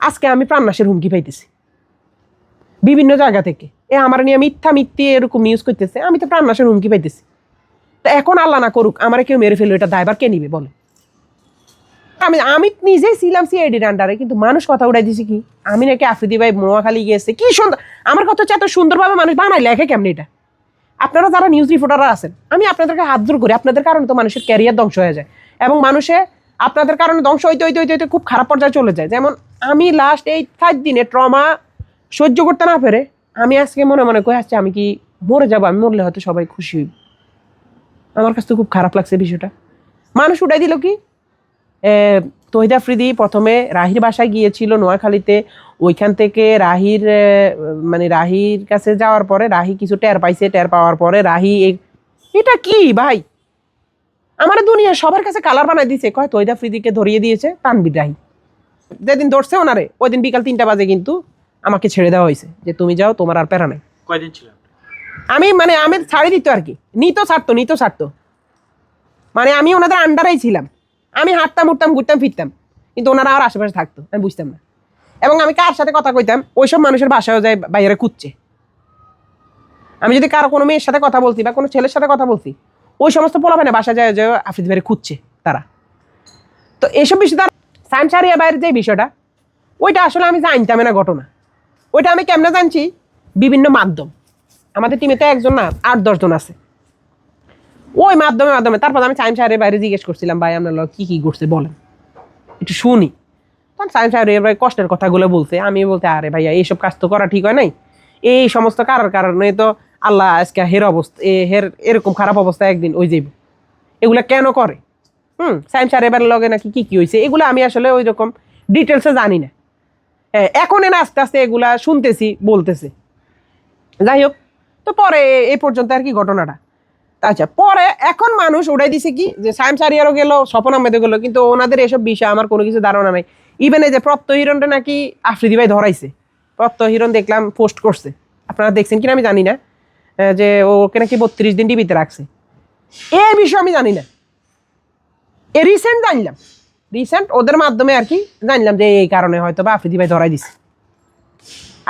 আজকে আমি প্রাণনাশের হুমকি পাইতেছি। বিভিন্ন জায়গা থেকে। এ আমার নিয়ে মিথ্যা মিথ্যে এরকম নিউজ করতেছে, আমি তো প্রাণনাশের হুমকি পাইতেছি। তা এখন আল্লাহ না করুক, আমার কেউ মেরে ফেলল, এটা দায়বার কে নিবে, বলে। আমি আমি নিজেই ছিলাম সিআইডির আন্ডারে কিন্তু মানুষ কথা উড়াই দিছি কি? আমি নাকি আফ্রিদি ভাই নোয়াখালী গিয়েছে, কি সুন্দর আমার কথা হচ্ছে এত সুন্দরভাবে মানুষ বানায়, লেখে কেমনি এটা? আপনারা যারা নিউজ রিপোর্টাররা আছেন, আমি আপনাদেরকে হাত জোর করি, আপনাদের কারণে তো মানুষের ক্যারিয়ার ধ্বংস হয়ে যায়। এবং মানুষে আপনাদের কারণে ধ্বংস হইতে হইতে হইতে হইতে খুব খারাপ পর্যায়ে চলে যায়। যেমন আমি লাস্ট এই ফাইভ দিনে ট্রমা সহ্য করতে না পেরে আমি আজকে মনে মনে করে আসছি আমি কি মরে যাব? আমি মরলে হয়তো সবাই খুশি হইব। আমার কাছে তো খুব খারাপ লাগছে বিষয়টা। মানুষ উঠাই দিল কি? তহিদ আফ্রিদি প্রথমে রাহির বাসায় গিয়েছিল নোয়াখালীতে। ওইখান থেকে রাহির মানে রাহির কাছে যাওয়ার পরে রাহি কিছু টের পাইছে। টের পাওয়ার পরে রাহি এটা কি ভাই? আমার দুনিয়া সবার কাছে কালার বানাই দিয়েছে কয় তহিদ আফ্রিদিকে ধরিয়ে দিয়েছে তানবির রাহি। যেদিন ধরছে ওনারে ওই দিন বিকাল তিনটা বাজে কিন্তু আমাকে ছেড়ে দেওয়া হয়েছে যে তুমি যাও তোমার আর প্যারা নাই। কয়দিন ছিলেন? আমি মানে আমি ছাড়ি দিত আর কি। নিত ছাড়তো নিত ছাড়তো। মানে আমি ওনাদের আন্ডারেই ছিলাম। আমি হাঁটতাম উঠতাম ঘুরতাম ফিরতাম। কিন্তু ওনারা আর আশেপাশে থাকতো আমি বুঝতাম না। এবং আমি কার সাথে কথা কইতাম? ওইসব মানুষের বাসায়ও যায় বাইরে খুঁজছে। আমি যদি কারও কোনো মেয়ের সাথে কথা বলছি বা কোনো ছেলের সাথে কথা বলছি ওই সমস্ত পোলাপানে বাসা যায় যে আফ্রিদ ভাইরে খুঁজছে তারা। তো এইসব বিষয় তার সানসারিয়া বাইরের যে বিষয়টা, ওইটা আসলে আমি জানতাম না ঘটনা। ওইটা আমি কেমনে জানছি? বিভিন্ন মাধ্যম। আমাদের টিমে তো একজন না, আট দশজন আছে। ওই মাধ্যমে মাধ্যমে। তারপর আমি সাইম সাহেবের বাইরে জিজ্ঞেস করছিলাম, ভাই, আপনার কি কি করছে বলেন? একটু শুনি। তখন সাইম সাহেব এবার কষ্টের কথাগুলো বলছে। আমি বলতে আরে ভাইয়া, এইসব কাজ তো করা ঠিক হয় নাই। এই সমস্ত কারোর কারণে তো আল্লাহ আজকে হের অবস্থা এ হের এরকম খারাপ অবস্থা একদিন ওই যাইব। এগুলা কেন করে? হুম সাইম সাহেব এবার লগে নাকি কী কী হয়েছে এগুলো আমি আসলে ওই রকম ডিটেলসে জানি না। হ্যাঁ, এখন এনে আস্তে আস্তে এগুলা শুনতেছি বলতেছে। যাই হোক তো পরে এ পর্যন্ত আর কি ঘটনাটা। আচ্ছা পরে এখন মানুষ উড়াই দিছে কি যে সাইম সারিয়ারও গেলো স্বপন আহমেদও গেলো কিন্তু ওনাদের এসব বিষয়ে আমার কোনো কিছু ধারণা নাই। ইভেন এই যে প্রত্য হিরণটা নাকি আফ্রিদি ভাই ধরাইছে। প্রত্য হিরণ দেখলাম পোস্ট করছে। আপনারা দেখছেন কিনা আমি জানি না। যে ওকে নাকি বত্রিশ দিন ডিবিতে রাখছে। এই বিষয়ে আমি জানি না। এ রিসেন্ট জানলাম। রিসেন্ট ওদের মাধ্যমে আর কি জানলাম যে এই কারণে হয়তো বা আফ্রিদি ভাই ধরাই দিছে।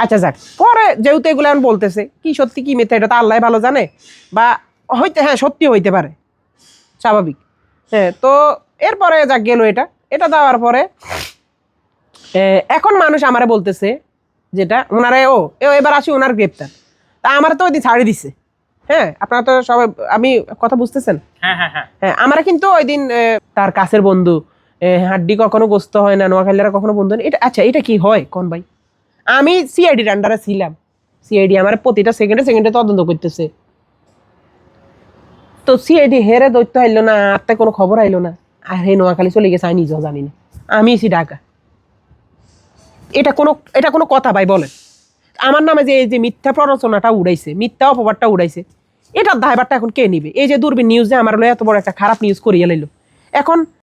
আচ্ছা যাক পরে যেহেতু এগুলো এখন বলতেছে কি সত্যি কি মিথ্যা এটা তো আল্লাহ ভালো জানে। বা হইতে হ্যাঁ সত্যি হইতে পারে। স্বাভাবিক। হ্যাঁ তো এরপরে যাক গেল এটা। এটা দেওয়ার পরে এ, এখন মানুষ আমারে বলতেছে যেটা ওনারা ও এ এবার আসি ওনার গ্রেপ্তার। তা আমার তো ওই দিন ছাড়ি দিছে। হ্যাঁ আপনারা তো সবাই আমি কথা বুঝতেছেন? হ্যাঁ হ্যাঁ হ্যাঁ। হ্যাঁ আমরা কিন্তু ওই দিন তার কাছের বন্ধু হাড্ডি কখনো গোস্ত হয় না নোয়াখালীরা কখনো বন্ধু হয় এটা আচ্ছা এটা কি হয়? কোন ভাই? আমি সিআইডির আন্ডারে ছিলাম। সিআইডি আমার প্রতিটা সেকেন্ডে সেকেন্ডে তদন্ত করতেছে। তো সিআইডি হেরে দৈত্য আইলো না আত্মায় কোনো খবর আইলো না। আর হে নোয়াখালী চলে গেছে আমি নিজেও জানি না। আমি এসি ঢাকা। এটা কোনো এটা কোনো কথা ভাই বলেন। আমার নামে যে এই যে মিথ্যা প্ররোচনাটা উড়াইছে, মিথ্যা অপবাদটা উড়াইছে, এটার দায়ভারটা এখন কে নিবে? এই যে দূরবীন নিউজে আমার এত বড় একটা খারাপ নিউজ করিয়ে লাইলো। এখন